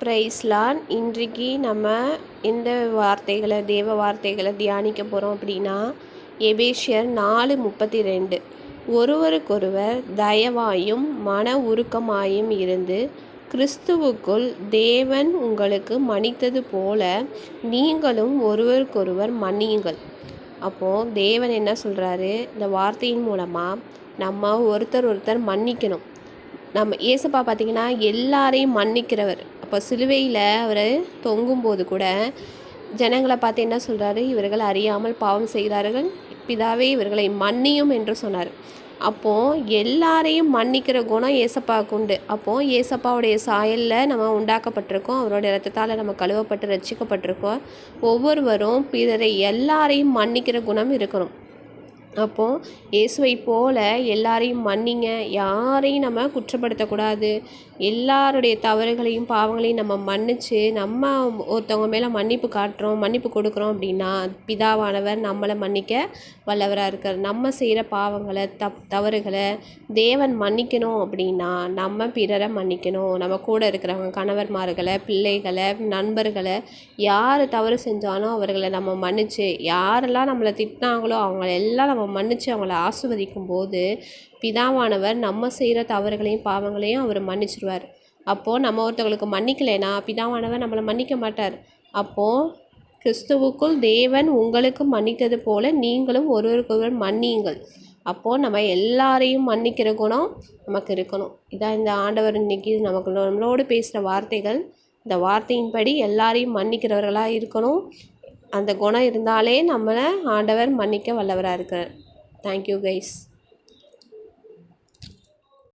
பிரைஸ்லான் இன்றைக்கு நம்ம இந்த வார்த்தைகளை தேவ வார்த்தைகளை தியானிக்க போகிறோம் அப்படின்னா எபேஷியர் நாலு முப்பத்தி ரெண்டு ஒருவருக்கொருவர் தயவாயும் மன உருக்கமாயும் இருந்து கிறிஸ்துவுக்குள் தேவன் உங்களுக்கு மன்னித்தது போல நீங்களும் ஒருவருக்கொருவர் மன்னியுங்கள். அப்போது தேவன் என்ன சொல்கிறாரு இந்த வார்த்தையின் மூலமாக நம்ம ஒருத்தர் ஒருத்தர் மன்னிக்கணும். நம்ம ஏசப்பா பார்த்திங்கன்னா எல்லாரையும் மன்னிக்கிறவர். அப்போ சிலுவையில் அவர் தொங்கும்போது கூட ஜனங்களை பார்த்து என்ன சொல்கிறாரு இவர்கள் அறியாமல் பாவம் செய்கிறார்கள். பிதாவே இவர்களை மன்னியும் என்று சொன்னார். அப்போது எல்லாரையும் மன்னிக்கிற குணம் ஏசப்பாவுக்கு உண்டு. அப்போது ஏசப்பாவுடைய சாயலில் நம்ம உண்டாக்கப்பட்டிருக்கோம். அவருடைய ரத்தத்தால் நம்ம கழுவப்பட்டு ரசிக்கப்பட்டிருக்கோம் ஒவ்வொருவரும் பிறரை எல்லாரையும் மன்னிக்கிற குணம் இருக்கணும் அப்போது இயேசுவை போல எல்லாரையும் மன்னிங்க. யாரையும் நம்ம குற்றப்படுத்தக்கூடாது. எல்லாருடைய தவறுகளையும் பாவங்களையும் நம்ம மன்னித்து நம்ம ஒருத்தவங்க மேலே மன்னிப்பு காட்டுறோம் மன்னிப்பு கொடுக்குறோம் அப்படின்னா பிதாவானவர் நம்மளை மன்னிக்க வல்லவராக இருக்கார். நம்ம செய்கிற பாவங்களை தப் தவறுகளை தேவன் மன்னிக்கணும் அப்படின்னா நம்ம பிறரை மன்னிக்கணும். நம்ம கூட இருக்கிறவங்க கணவர்மார்களை பிள்ளைகளை நண்பர்களை யார் தவறு செஞ்சாலும் அவர்களை நம்ம மன்னித்து யாரெல்லாம் நம்மளை திட்டினாங்களோ அவங்கள எல்லாம் நம்ம மன்னித்து அவங்கள ஆசிர்வதிக்கும் போது பிதாவானவர் நம்ம செய்கிற தவறுகளையும் பாவங்களையும் அவர் மன்னிச்சிருவார். அப்போது நம்ம ஒருத்தவங்களுக்கு மன்னிக்கலைன்னா பிதாவானவர் நம்மளை மன்னிக்க மாட்டார். அப்போது கிறிஸ்துவுக்குள் தேவன் உங்களுக்கு மன்னித்தது போல நீங்களும் ஒருவருக்கொருவர் மன்னியுங்கள். அப்போது நம்ம எல்லாரையும் மன்னிக்கிற குணம் நமக்கு இருக்கணும். இதான் இந்த ஆண்டவர் இன்னைக்கு நமக்கு நம்மளோடு பேசுகிற வார்த்தைகள். இந்த வார்த்தையின்படி எல்லாரையும் மன்னிக்கிறவர்களாக இருக்கணும். அந்த குணம் இருந்தாலே நம்மளை ஆண்டவர் மன்னிக்க வல்லவராக இருக்கிறார் தேங்க்யூ கைஸ்